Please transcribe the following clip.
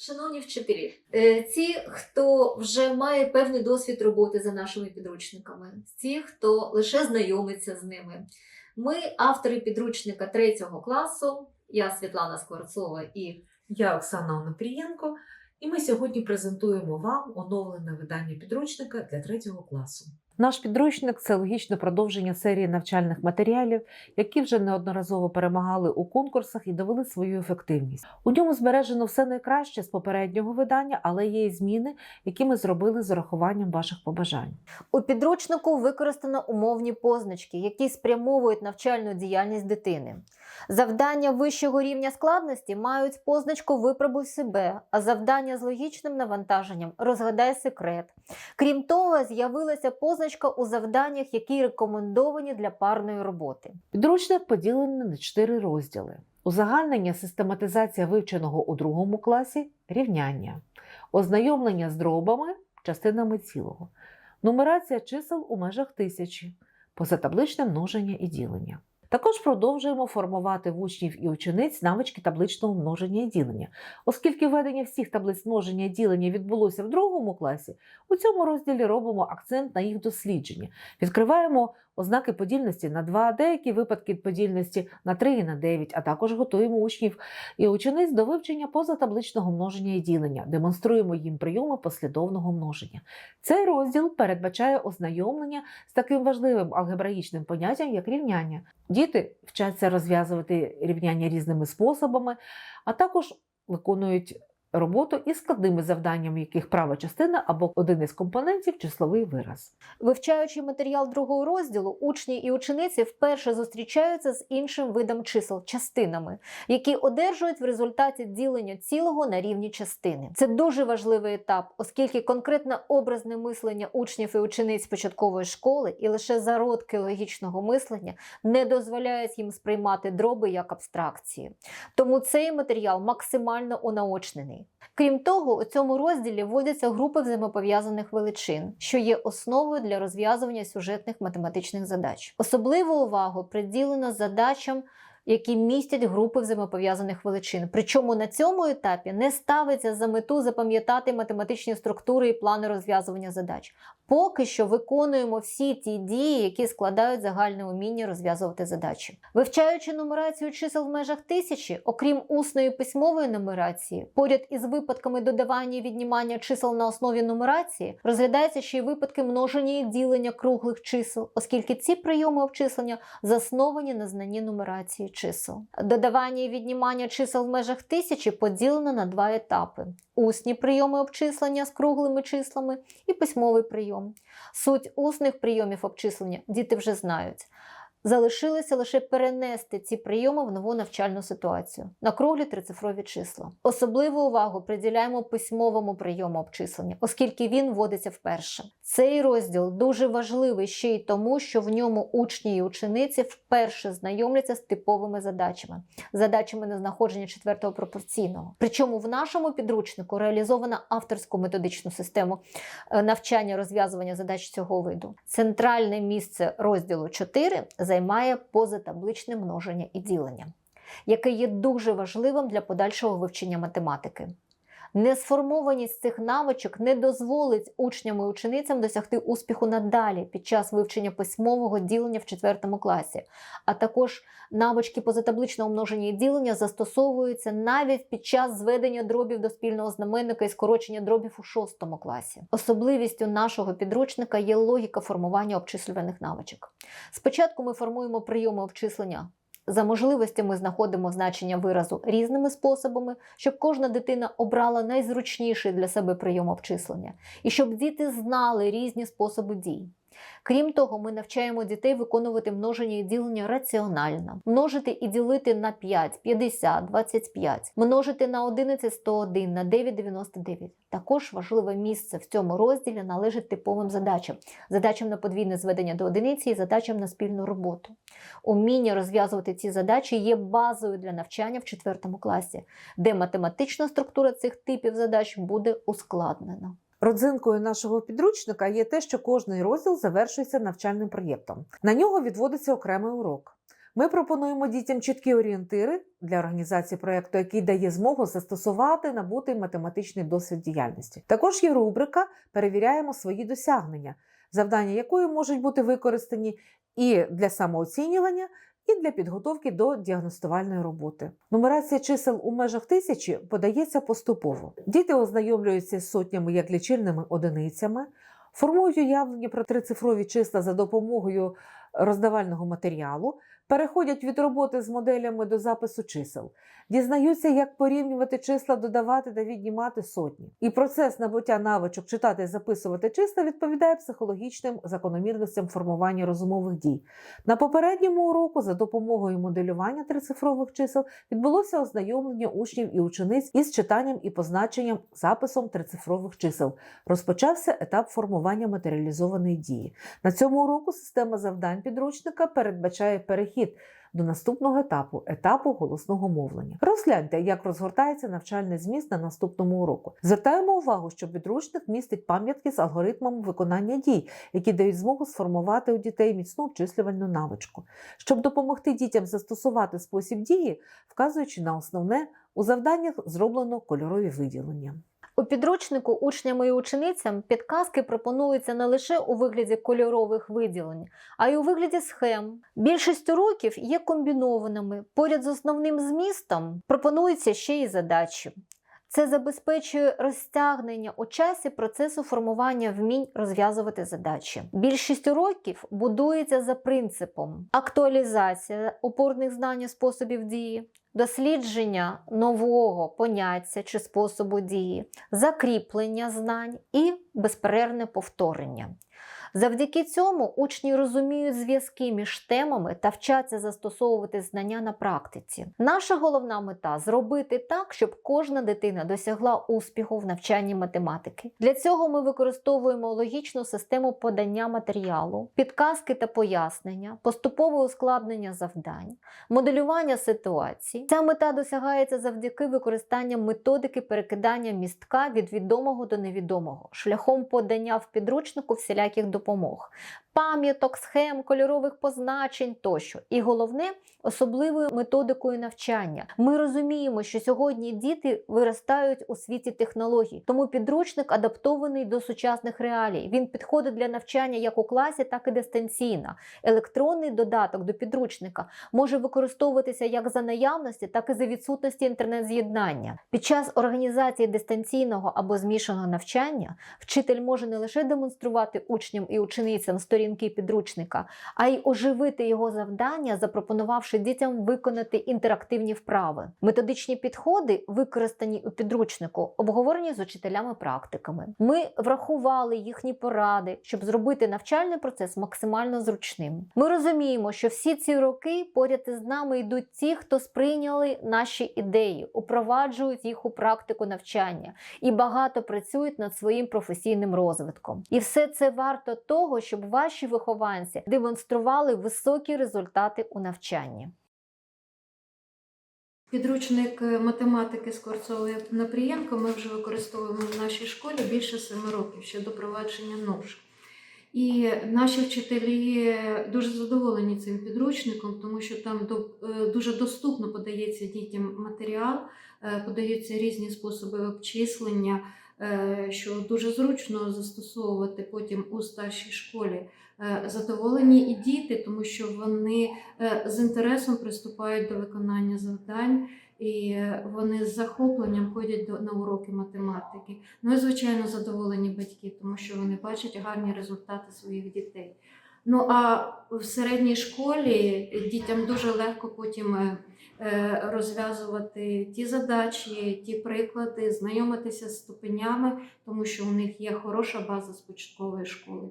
Шановні вчителі, е, ті, хто вже має певний досвід роботи за нашими підручниками, ті, хто лише знайомиться з ними. Ми, автори підручника третього класу, я Світлана Скворцова і Я Оксана Онопрієнко, і ми сьогодні презентуємо вам оновлене видання підручника для третього класу. Наш підручник це логічне продовження серії навчальних матеріалів, які вже неодноразово перемагали у конкурсах і довели свою ефективність. У ньому збережено все найкраще з попереднього видання, але є і зміни, які ми зробили з урахуванням ваших побажань. У підручнику використано умовні позначки, які спрямовують навчальну діяльність дитини. Завдання вищого рівня складності мають позначку Випробуй себе, а завдання з логічним навантаженням розгадай секрет. Крім того, з'явилася позначка у завданнях, які рекомендовані для парної роботи. Підручник поділений на чотири розділи: узагальнення, систематизація вивченого у другому класі, рівняння, ознайомлення з дробами, частинами цілого, нумерація чисел у межах тисячі, позатабличне множення і ділення. Також продовжуємо формувати в учнів і учениць навички табличного множення і ділення. Оскільки введення всіх таблиць множення і ділення відбулося в другому класі, у цьому розділі робимо акцент на їх дослідження. Відкриваємо ознаки подільності на 2, деякі випадки подільності на 3 і на 9, а також готуємо учнів і учениць до вивчення позатабличного множення і ділення, демонструємо їм прийоми послідовного множення. Цей розділ передбачає ознайомлення з таким важливим алгебраїчним поняттям, як рівняння. Діти вчаться розв'язувати рівняння різними способами, а також виконують роботу із складними завданнями, яких права частина або один із компонентів числовий вираз. Вивчаючи матеріал другого розділу, учні і учениці вперше зустрічаються з іншим видом чисел частинами, які одержують в результаті ділення цілого на рівні частини. Це дуже важливий етап, оскільки конкретне образне мислення учнів і учениць початкової школи і лише зародки логічного мислення не дозволяють їм сприймати дроби як абстракції. Тому цей матеріал максимально унаочнений. Крім того, у цьому розділі вводяться групи взаємопов'язаних величин, що є основою для розв'язування сюжетних математичних задач. Особливу увагу приділено задачам. Які містять групи взаємопов'язаних величин. Причому на цьому етапі не ставиться за мету запам'ятати математичні структури і плани розв'язування задач. Поки що виконуємо всі ті дії, які складають загальне уміння розв'язувати задачі. Вивчаючи нумерацію чисел в межах тисячі, окрім усної письмової нумерації, поряд із випадками додавання і віднімання чисел на основі нумерації, розглядаються ще й випадки множення і ділення круглих чисел, оскільки ці прийоми обчислення засновані на знанні нумерації чисел. Додавання і віднімання чисел в межах тисячі поділено на два етапи: усні прийоми обчислення з круглими числами і письмовий прийом. Суть усних прийомів обчислення діти вже знають. Залишилося лише перенести ці прийоми в нову навчальну ситуацію на круглі трицифрові числа. Особливу увагу приділяємо письмовому прийому обчислення, оскільки він вводиться вперше. Цей розділ дуже важливий ще й тому, що в ньому учні і учениці вперше знайомляться з типовими задачами, задачами на знаходження четвертого пропорційного. Причому в нашому підручнику реалізована авторську методичну систему е, навчання розв'язування задач цього виду. Центральне місце розділу 4 займає позатабличне множення і ділення, яке є дуже важливим для подальшого вивчення математики. Несформованість цих навичок не дозволить учням і ученицям досягти успіху надалі під час вивчення письмового ділення в 4 класі, а також навички позатабличного множення і ділення застосовуються навіть під час зведення дробів до спільного знаменника і скорочення дробів у 6 класі. Особливістю нашого підручника є логіка формування обчислювальних навичок. Спочатку ми формуємо прийоми обчислення. За можливостями знаходимо значення виразу різними способами, щоб кожна дитина обрала найзручніший для себе прийом обчислення, і щоб діти знали різні способи дій. Крім того, ми навчаємо дітей виконувати множення і ділення раціонально, множити і ділити на 5, 50, 25, множити на 11, 101, на 9, 99. Також важливе місце в цьому розділі належить типовим задачам, задачам на подвійне зведення до одиниці і задачам на спільну роботу. Уміння розв'язувати ці задачі є базою для навчання в 4 класі, де математична структура цих типів задач буде ускладнена. Родзинкою нашого підручника є те, що кожний розділ завершується навчальним проєктом. На нього відводиться окремий урок. Ми пропонуємо дітям чіткі орієнтири для організації проєкту, який дає змогу застосувати набутий математичний досвід діяльності. Також є рубрика Перевіряємо свої досягнення, завдання якої можуть бути використані і для самооцінювання, і для підготовки до діагностувальної роботи. Нумерація чисел у межах тисячі подається поступово. Діти ознайомлюються з сотнями як лічильними одиницями, формують уявлення про трицифрові числа за допомогою роздавального матеріалу, переходять від роботи з моделями до запису чисел, дізнаються, як порівнювати числа, додавати та віднімати сотні. І процес набуття навичок читати і записувати числа відповідає психологічним закономірностям формування розумових дій. На попередньому уроку за допомогою моделювання трицифрових чисел відбулося ознайомлення учнів і учениць із читанням і позначенням записом трицифрових чисел. Розпочався етап формування матеріалізованої дії. На цьому уроку система завдань підручника передбачає перехід до наступного етапу етапу голосного мовлення. Розгляньте, як розгортається навчальний зміст на наступному уроку. Звертаємо увагу, що підручник містить пам'ятки з алгоритмами виконання дій, які дають змогу сформувати у дітей міцну обчислювальну навичку. Щоб допомогти дітям застосувати спосіб дії, вказуючи на основне, у завданнях зроблено кольорові виділення. У підручнику учням і ученицям підказки пропонуються не лише у вигляді кольорових виділень, а й у вигляді схем. Більшість уроків є комбінованими. Поряд з основним змістом пропонуються ще й задачі. Це забезпечує розтягнення у часі процесу формування вмінь розв'язувати задачі. Більшість уроків будується за принципом актуалізація опорних знань і способів дії, дослідження нового поняття чи способу дії, закріплення знань і безперервне повторення. Завдяки цьому учні розуміють зв'язки між темами та вчаться застосовувати знання на практиці. Наша головна мета зробити так, щоб кожна дитина досягла успіху в навчанні математики. Для цього ми використовуємо логічну систему подання матеріалу, підказки та пояснення, поступове ускладнення завдань, моделювання ситуацій. Ця мета досягається завдяки використанню методики перекидання містка від відомого до невідомого, шляхом подання в підручнику всіляких допомог. Пам'яток, схем, кольорових позначень тощо. І головне особливою методикою навчання. Ми розуміємо, що сьогодні діти виростають у світі технологій, тому підручник адаптований до сучасних реалій. Він підходить для навчання як у класі, так і дистанційно. Електронний додаток до підручника може використовуватися як за наявності, так і за відсутності інтернет-з'єднання. Під час організації дистанційного або змішаного навчання вчитель може не лише демонструвати учням і ученицям сторінки підручника, а й оживити його завдання, запропонувавши дітям виконати інтерактивні вправи. Методичні підходи, використані у підручнику, обговорені з учителями-практиками. Ми врахували їхні поради, щоб зробити навчальний процес максимально зручним. Ми розуміємо, що всі ці роки поряд із нами йдуть ті, хто сприйняли наші ідеї, упроваджують їх у практику навчання і багато працюють над своїм професійним розвитком. І все це варто того, щоб ваші вихованці демонстрували високі результати у навчанні. Підручник е, математики Скворцової Напрієнко ми вже використовуємо в нашій школі більше семи років ще до провадження НОШ. І наші вчителі дуже задоволені цим підручником, тому що там е, дуже доступно подається дітям матеріал, е, подаються різні способи обчислення, що дуже зручно застосовувати потім у старшій школі. Е, Задоволені і діти, тому що вони е, з інтересом приступають до виконання завдань, і е, вони з захопленням ходять до, на уроки математики. Ну і звичайно задоволені батьки, тому що вони бачать гарні результати своїх дітей. Ну а в середній школі дітям дуже легко потім е, е, розв'язувати ті задачі, ті приклади, знайомитися з ступенями, тому що у них є хороша база з початкової школи.